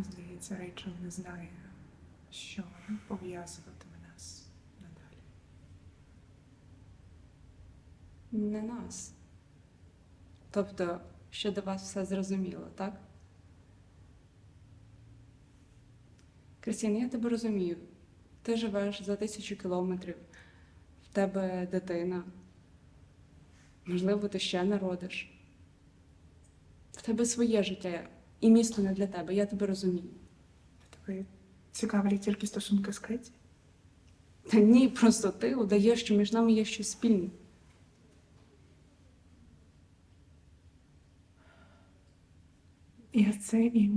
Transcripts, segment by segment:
здається, Рейчел не знає, що пов'язуватиме нас надалі. Не нас. Тобто, що до вас все зрозуміло, так? Крістіна, я тебе розумію. Ти живеш за тисячу кілометрів, в тебе дитина. Можливо, ти ще народиш. В тебе своє життя, і місто не для тебе, я тебе розумію. Тебе цікавлять тільки стосунки з Кеті? Та ні, просто ти удаєш, що між нами є щось спільне. Я це і,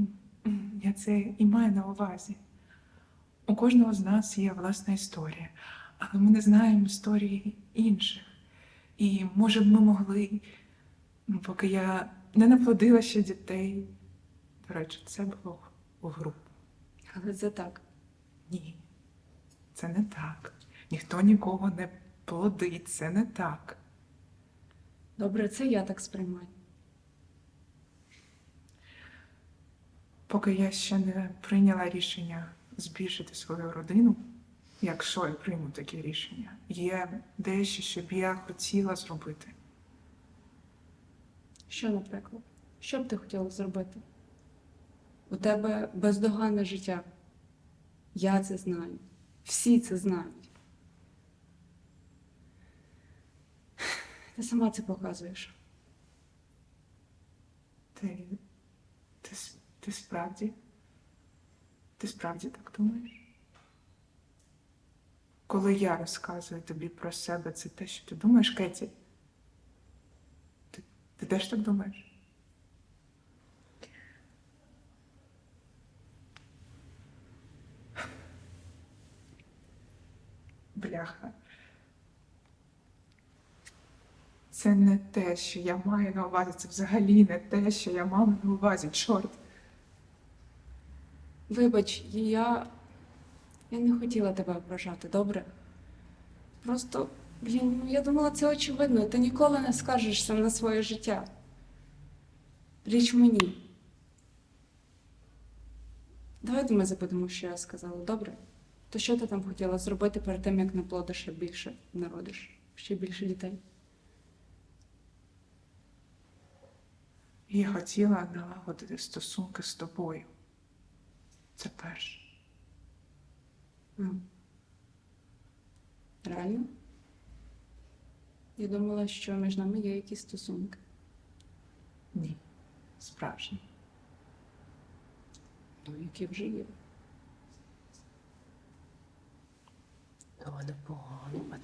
я це і маю на увазі. У кожного з нас є власна історія, але ми не знаємо історії інших. І, може б, ми могли, поки я не наплодила ще дітей. Речі, це було у групу. Але це так. Ні, це не так. Ніхто нікого не плодить, це не так. Добре, це я так сприймаю. Поки я ще не прийняла рішення збільшити свою родину, якщо я прийму таке рішення, є дещо, що б я хотіла зробити. Що, наприклад? Що б ти хотіла зробити? У тебе бездоганне життя. Я це знаю. Всі це знають. Ти сама це показуєш. Ти, ти, ти справді? Ти справді так думаєш? Коли я розказую тобі про себе, це те, що ти думаєш, Кеті? Ти, ти теж так думаєш? Бляха. Це не те, що я маю на увазі. Це взагалі не те, що я маю на увазі. Чорт. Вибач, я. Я не хотіла тебе ображати, добре? Просто, блін, ну я думала, це очевидно. Ти ніколи не скажешся на своє життя. Річ мені. Давайте ми забудемо, що я сказала, добре? То що ти там хотіла зробити перед тим, як наплодиш ще більше народиш, ще більше дітей? Я хотіла налагодити стосунки з тобою. Це перше. М. Реально? Я думала, що між нами є якісь стосунки. Ні. Справжнє. Ну, які вже є. Ну, непогано. А ти